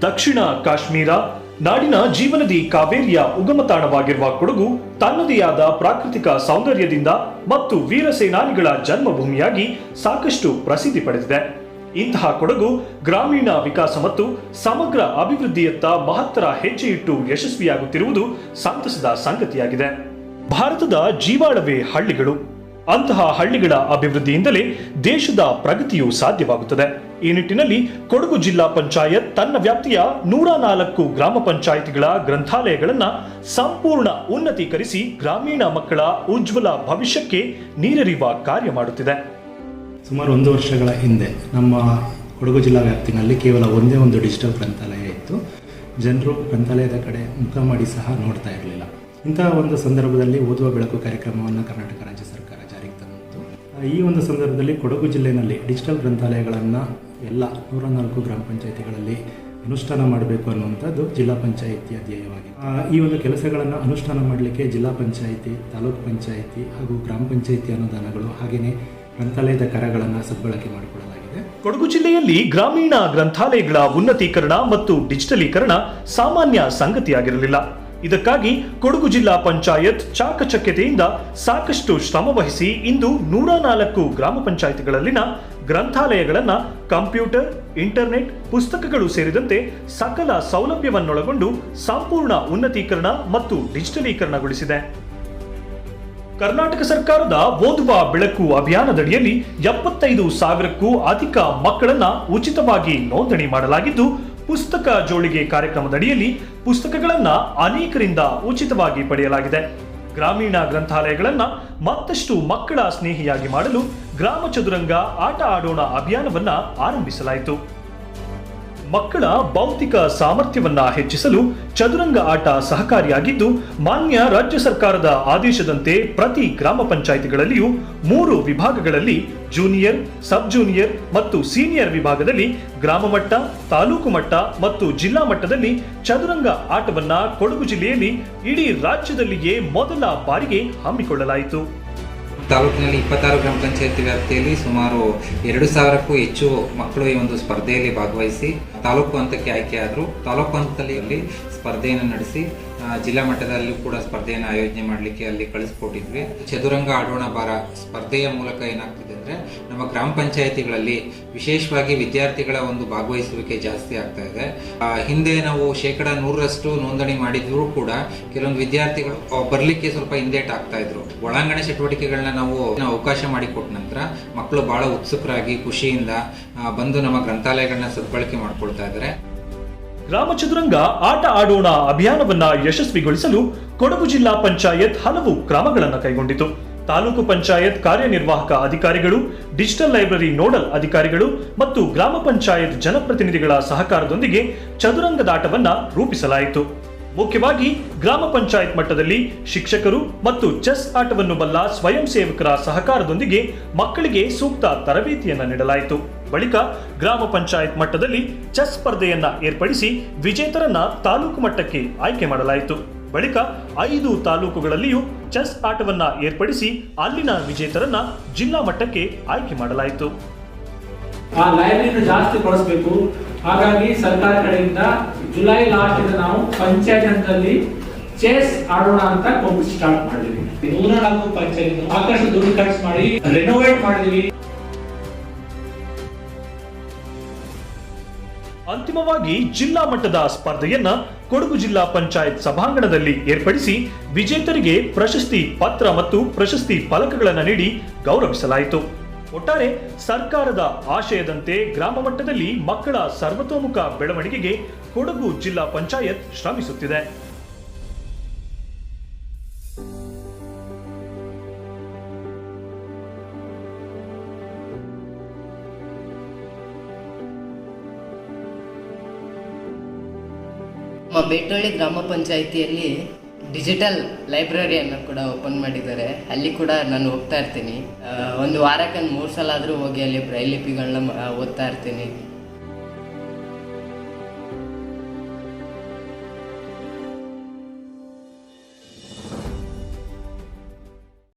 ದಕ್ಷಿಣ ಕಾಶ್ಮೀರ, ನಾಡಿನ ಜೀವನದಿ ಕಾವೇರಿಯ ಉಗಮ ತಾಣವಾಗಿರುವ ಕೊಡಗು ತನ್ನದೇ ಆದ ಪ್ರಾಕೃತಿಕ ಸೌಂದರ್ಯದಿಂದ ಮತ್ತು ವೀರ ಸೇನಾನಿಗಳ ಜನ್ಮಭೂಮಿಯಾಗಿ ಸಾಕಷ್ಟು ಪ್ರಸಿದ್ಧಿ ಪಡೆದಿದೆ. ಇಂತಹ ಕೊಡಗು ಗ್ರಾಮೀಣ ವಿಕಾಸ ಮತ್ತು ಸಮಗ್ರ ಅಭಿವೃದ್ಧಿಯತ್ತ ಮಹತ್ತರ ಹೆಜ್ಜೆಯಿಟ್ಟು ಯಶಸ್ವಿಯಾಗುತ್ತಿರುವುದು ಸಂತಸದ ಸಂಗತಿಯಾಗಿದೆ. ಭಾರತದ ಜೀವಾಳವೇ ಹಳ್ಳಿಗಳು. ಅಂತಹ ಹಳ್ಳಿಗಳ ಅಭಿವೃದ್ಧಿಯಿಂದಲೇ ದೇಶದ ಪ್ರಗತಿಯು ಸಾಧ್ಯವಾಗುತ್ತದೆ. ಈ ನಿಟ್ಟಿನಲ್ಲಿ ಕೊಡಗು ಜಿಲ್ಲಾ ಪಂಚಾಯತ್ ತನ್ನ ವ್ಯಾಪ್ತಿಯ ನೂರ ನಾಲ್ಕು ಗ್ರಾಮ ಪಂಚಾಯಿತಿಗಳ ಗ್ರಂಥಾಲಯಗಳನ್ನ ಸಂಪೂರ್ಣ ಉನ್ನತೀಕರಿಸಿ ಗ್ರಾಮೀಣ ಮಕ್ಕಳ ಉಜ್ವಲ ಭವಿಷ್ಯಕ್ಕೆ ನೀರೆರಿಯುವ ಕಾರ್ಯ ಮಾಡುತ್ತಿದೆ. ಸುಮಾರು ಒಂದು ವರ್ಷಗಳ ಹಿಂದೆ ನಮ್ಮ ಕೊಡಗು ಜಿಲ್ಲಾ ವ್ಯಾಪ್ತಿನಲ್ಲಿ ಕೇವಲ ಒಂದೇ ಒಂದು ಡಿಜಿಟಲ್ ಗ್ರಂಥಾಲಯ ಇತ್ತು. ಜನರು ಗ್ರಂಥಾಲಯದ ಕಡೆ ಮುಖ ಮಾಡಿ ಸಹ ನೋಡ್ತಾ ಇರಲಿಲ್ಲ. ಇಂತಹ ಒಂದು ಸಂದರ್ಭದಲ್ಲಿ ಓದುವ ಬೆಳಕು ಕಾರ್ಯಕ್ರಮವನ್ನು ಕರ್ನಾಟಕ ರಾಜ್ಯ ಈ ಒಂದು ಸಂದರ್ಭದಲ್ಲಿ ಕೊಡಗು ಜಿಲ್ಲೆಯಲ್ಲಿ ಡಿಜಿಟಲ್ ಗ್ರಂಥಾಲಯಗಳನ್ನು ಎಲ್ಲ ನೂರ ನಾಲ್ಕು ಗ್ರಾಮ ಪಂಚಾಯಿತಿಗಳಲ್ಲಿ ಅನುಷ್ಠಾನ ಮಾಡಬೇಕು ಅನ್ನುವಂಥದ್ದು ಜಿಲ್ಲಾ ಪಂಚಾಯಿತಿಯ ಧ್ಯೇಯವಾಗಿದೆ ಈ ಒಂದು ಕೆಲಸಗಳನ್ನು ಅನುಷ್ಠಾನ ಮಾಡಲಿಕ್ಕೆ ಜಿಲ್ಲಾ ಪಂಚಾಯಿತಿ, ತಾಲೂಕು ಪಂಚಾಯಿತಿ ಹಾಗೂ ಗ್ರಾಮ ಪಂಚಾಯಿತಿ ಅನುದಾನಗಳು ಹಾಗೆಯೇ ಗ್ರಂಥಾಲಯದ ಕರಗಳನ್ನು ಸದ್ಬಳಕೆ ಮಾಡಿಕೊಳ್ಳಲಾಗಿದೆ ಕೊಡಗು ಜಿಲ್ಲೆಯಲ್ಲಿ ಗ್ರಾಮೀಣ ಗ್ರಂಥಾಲಯಗಳ ಉನ್ನತೀಕರಣ ಮತ್ತು ಡಿಜಿಟಲೀಕರಣ ಸಾಮಾನ್ಯ ಸಂಗತಿಯಾಗಿರಲಿಲ್ಲ. ಇದಕ್ಕಾಗಿ ಕೊಡಗು ಜಿಲ್ಲಾ ಪಂಚಾಯತ್ ಚಾಕಚಕ್ಯತೆಯಿಂದ ಸಾಕಷ್ಟು ಶ್ರಮ ವಹಿಸಿ ಇಂದು ನೂರ ನಾಲ್ಕು ಗ್ರಾಮ ಪಂಚಾಯಿತಿಗಳಲ್ಲಿನ ಗ್ರಂಥಾಲಯಗಳನ್ನು ಕಂಪ್ಯೂಟರ್, ಇಂಟರ್ನೆಟ್, ಪುಸ್ತಕಗಳು ಸೇರಿದಂತೆ ಸಕಲ ಸೌಲಭ್ಯವನ್ನೊಳಗೊಂಡು ಸಂಪೂರ್ಣ ಉನ್ನತೀಕರಣ ಮತ್ತು ಡಿಜಿಟಲೀಕರಣಗೊಳಿಸಿದೆ. ಕರ್ನಾಟಕ ಸರ್ಕಾರದ ಓದುವ ಬೆಳಕು ಅಭಿಯಾನದಡಿಯಲ್ಲಿ ಎಪ್ಪತ್ತೈದು ಸಾವಿರಕ್ಕೂ ಅಧಿಕ ಮಕ್ಕಳನ್ನ ಉಚಿತವಾಗಿ ನೋಂದಣಿ ಮಾಡಲಾಗಿದ್ದು ಪುಸ್ತಕ ಜೋಳಿಗೆ ಕಾರ್ಯಕ್ರಮದಡಿಯಲ್ಲಿ ಪುಸ್ತಕಗಳನ್ನು ಅನೇಕರಿಂದ ಉಚಿತವಾಗಿ ಪಡೆಯಲಾಗಿದೆ. ಗ್ರಾಮೀಣ ಗ್ರಂಥಾಲಯಗಳನ್ನ ಮತ್ತಷ್ಟು ಮಕ್ಕಳ ಸ್ನೇಹಿಯಾಗಿ ಮಾಡಲು ಗ್ರಾಮ ಚದುರಂಗ ಆಟ ಆಡೋಣ ಅಭಿಯಾನವನ್ನ ಆರಂಭಿಸಲಾಯಿತು. ಮಕ್ಕಳ ಭೌತಿಕ ಸಾಮರ್ಥ್ಯವನ್ನ ಹೆಚ್ಚಿಸಲು ಚದುರಂಗ ಆಟ ಸಹಕಾರಿಯಾಗಿದ್ದು, ಮಾನ್ಯ ರಾಜ್ಯ ಸರ್ಕಾರದ ಆದೇಶದಂತೆ ಪ್ರತಿ ಗ್ರಾಮ ಪಂಚಾಯಿತಿಗಳಲ್ಲಿಯೂ ಮೂರು ವಿಭಾಗಗಳಲ್ಲಿ ಜೂನಿಯರ್, ಸಬ್ ಜೂನಿಯರ್ ಮತ್ತು ಸೀನಿಯರ್ ವಿಭಾಗದಲ್ಲಿ ಗ್ರಾಮ ಮಟ್ಟ, ತಾಲೂಕು ಮಟ್ಟ ಮತ್ತು ಜಿಲ್ಲಾ ಮಟ್ಟದಲ್ಲಿ ಚದುರಂಗ ಆಟವನ್ನ ಕೊಡಗು ಜಿಲ್ಲೆಯಲ್ಲಿ ಇಡೀ ರಾಜ್ಯದಲ್ಲಿಯೇ ಮೊದಲ ಬಾರಿಗೆ ಹಮ್ಮಿಕೊಳ್ಳಲಾಯಿತು. ತಾಲೂಕಿನಲ್ಲಿ ಇಪ್ಪತ್ತಾರು ಗ್ರಾಮ ಪಂಚಾಯತಿ ವ್ಯಾಪ್ತಿಯಲ್ಲಿ ಸುಮಾರು ಎರಡು ಸಾವಿರಕ್ಕೂ ಹೆಚ್ಚು ಮಕ್ಕಳು ಈ ಒಂದು ಸ್ಪರ್ಧೆಯಲ್ಲಿ ಭಾಗವಹಿಸಿ ತಾಲೂಕು ಹಂತಕ್ಕೆ ಆಯ್ಕೆಯಾದರು. ತಾಲೂಕು ಹಂತದಲ್ಲಿ ಸ್ಪರ್ಧೆಯನ್ನು ನಡೆಸಿ ಜಿಲ್ಲಾ ಮಟ್ಟದಲ್ಲೂ ಕೂಡ ಸ್ಪರ್ಧೆಯನ್ನು ಆಯೋಜನೆ ಮಾಡಲಿಕ್ಕೆ ಅಲ್ಲಿ ಕಳಿಸ್ಕೊಟ್ಟಿದ್ವಿ. ಚದುರಂಗ ಆಡೋಣ ಬಾರ ಸ್ಪರ್ಧೆಯ ಮೂಲಕ ಏನಾಗ್ತಿದೆ ಅಂದರೆ ನಮ್ಮ ಗ್ರಾಮ ಪಂಚಾಯಿತಿಗಳಲ್ಲಿ ವಿಶೇಷವಾಗಿ ವಿದ್ಯಾರ್ಥಿಗಳ ಒಂದು ಭಾಗವಹಿಸುವಿಕೆ ಜಾಸ್ತಿ ಆಗ್ತಾ ಇದೆ. ಹಿಂದೆ ನಾವು ಶೇಕಡ ನೂರರಷ್ಟು ನೋಂದಣಿ ಮಾಡಿದ್ರೂ ಕೂಡ ಕೆಲವೊಂದು ವಿದ್ಯಾರ್ಥಿಗಳು ಬರಲಿಕ್ಕೆ ಸ್ವಲ್ಪ ಹಿಂದೇಟ್ ಆಗ್ತಾ ಇದ್ರು. ಒಳಾಂಗಣ ಚಟುವಟಿಕೆಗಳನ್ನ ನಾವು ಅವಕಾಶ ಮಾಡಿಕೊಟ್ಟ ನಂತರ ಮಕ್ಕಳು ಬಹಳ ಉತ್ಸುಕರಾಗಿ ಖುಷಿಯಿಂದ ಬಂದು ನಮ್ಮ ಗ್ರಂಥಾಲಯಗಳನ್ನ ಸದ್ಬಳಕೆ ಮಾಡ್ಕೊಳ್ತಾ ಇದ್ದಾರೆ. ಗ್ರಾಮ ಚದುರಂಗ ಆಟ ಆಡೋಣ ಅಭಿಯಾನವನ್ನ ಯಶಸ್ವಿಗೊಳಿಸಲು ಕೊಡಗು ಜಿಲ್ಲಾ ಪಂಚಾಯತ್ ಹಲವು ಕ್ರಮಗಳನ್ನು ಕೈಗೊಂಡಿತು. ತಾಲೂಕು ಪಂಚಾಯತ್ ಕಾರ್ಯನಿರ್ವಾಹಕ ಅಧಿಕಾರಿಗಳು, ಡಿಜಿಟಲ್ ಲೈಬ್ರರಿ ನೋಡಲ್ ಅಧಿಕಾರಿಗಳು ಮತ್ತು ಗ್ರಾಮ ಪಂಚಾಯತ್ ಜನಪ್ರತಿನಿಧಿಗಳ ಸಹಕಾರದೊಂದಿಗೆ ಚದುರಂಗದಾಟವನ್ನ ರೂಪಿಸಲಾಯಿತು. ಮುಖ್ಯವಾಗಿ ಗ್ರಾಮ ಪಂಚಾಯತ್ ಮಟ್ಟದಲ್ಲಿ ಶಿಕ್ಷಕರು ಮತ್ತು ಚೆಸ್ ಆಟವನ್ನು ಬಲ್ಲ ಸ್ವಯಂ ಸೇವಕರ ಸಹಕಾರದೊಂದಿಗೆ ಮಕ್ಕಳಿಗೆ ಸೂಕ್ತ ತರಬೇತಿಯನ್ನು ನೀಡಲಾಯಿತು. ಬಳಿಕ ಗ್ರಾಮ ಪಂಚಾಯತ್ ಮಟ್ಟದಲ್ಲಿ ಚೆಸ್ ಸ್ಪರ್ಧೆಯನ್ನ ಏರ್ಪಡಿಸಿ ವಿಜೇತರನ್ನ ತಾಲೂಕು ಮಟ್ಟಕ್ಕೆ ಆಯ್ಕೆ ಮಾಡಲಾಯಿತು. ಬಳಿಕ ಐದು ತಾಲೂಕುಗಳಲ್ಲಿಯೂ ಚೆಸ್ ಆಟವನ್ನ ಏರ್ಪಡಿಸಿ ಅಲ್ಲಿನ ವಿಜೇತರನ್ನ ಜಿಲ್ಲಾ ಮಟ್ಟಕ್ಕೆ ಆಯ್ಕೆ ಮಾಡಲಾಯಿತು. ಆ ಜಾಸ್ತಿ ಹಾಗಾಗಿ ಸರ್ಕಾರ ಕಡೆಯಿಂದ ಜುಲೈ ಲಾಸ್ಟ್ ಇಂದ ನಾವು ಪಂಚಾಯತ್ ಹಂತದಲ್ಲಿ ಚೆಸ್ ಆಡೋಣ ಅಂತ ಕಾಂಪಿಟ್ ಸ್ಟಾರ್ಟ್ ಮಾಡಿದ್ವಿ. ನೂರ ನಾಲ್ಕು ಪಂಚಾಯತ್. ಆಕಾಶ ದುಡ್ಡು ಖರ್ಚು ಮಾಡಿ ರೆನೋವೇಟ್ ಮಾಡಿದ್ವಿ. ಅಂತಿಮವಾಗಿ ಜಿಲ್ಲಾ ಮಟ್ಟದ ಸ್ಪರ್ಧೆಯನ್ನ ಕೊಡಗು ಜಿಲ್ಲಾ ಪಂಚಾಯತ್ ಸಭಾಂಗಣದಲ್ಲಿ ಏರ್ಪಡಿಸಿ ವಿಜೇತರಿಗೆ ಪ್ರಶಸ್ತಿ ಪತ್ರ ಮತ್ತು ಪ್ರಶಸ್ತಿ ಫಲಕಗಳನ್ನು ನೀಡಿ ಗೌರವಿಸಲಾಯಿತು. ಒಟ್ಟಾರೆ ಸರ್ಕಾರದ ಆಶಯದಂತೆ ಗ್ರಾಮ ಮಟ್ಟದಲ್ಲಿ ಮಕ್ಕಳ ಸರ್ವತೋಮುಖ ಬೆಳವಣಿಗೆಗೆ ಕೊಡಗು ಜಿಲ್ಲಾ ಪಂಚಾಯತ್ ಶ್ರಮಿಸುತ್ತಿದೆ. ನಮ್ಮ ಗ್ರಾಮ ಪಂಚಾಯಿತಿಯಲ್ಲಿ ಡಿಜಿಟಲ್ ಲೈಬ್ರರಿಯನ್ನು ಕೂಡ ಓಪನ್ ಮಾಡಿದ್ದಾರೆ. ಅಲ್ಲಿ ಕೂಡ ನಾನು ಹೋಗ್ತಾ ಇರ್ತೀನಿ. ಒಂದು ವಾರಕ್ಕೆ ಮೂರು ಸಲ ಆದರೂ ಹೋಗಿ ಅಲ್ಲಿ ಬ್ರೈಲ್ ಲಿಪಿಗಳನ್ನ ಓದ್ತಾ ಇರ್ತೀನಿ.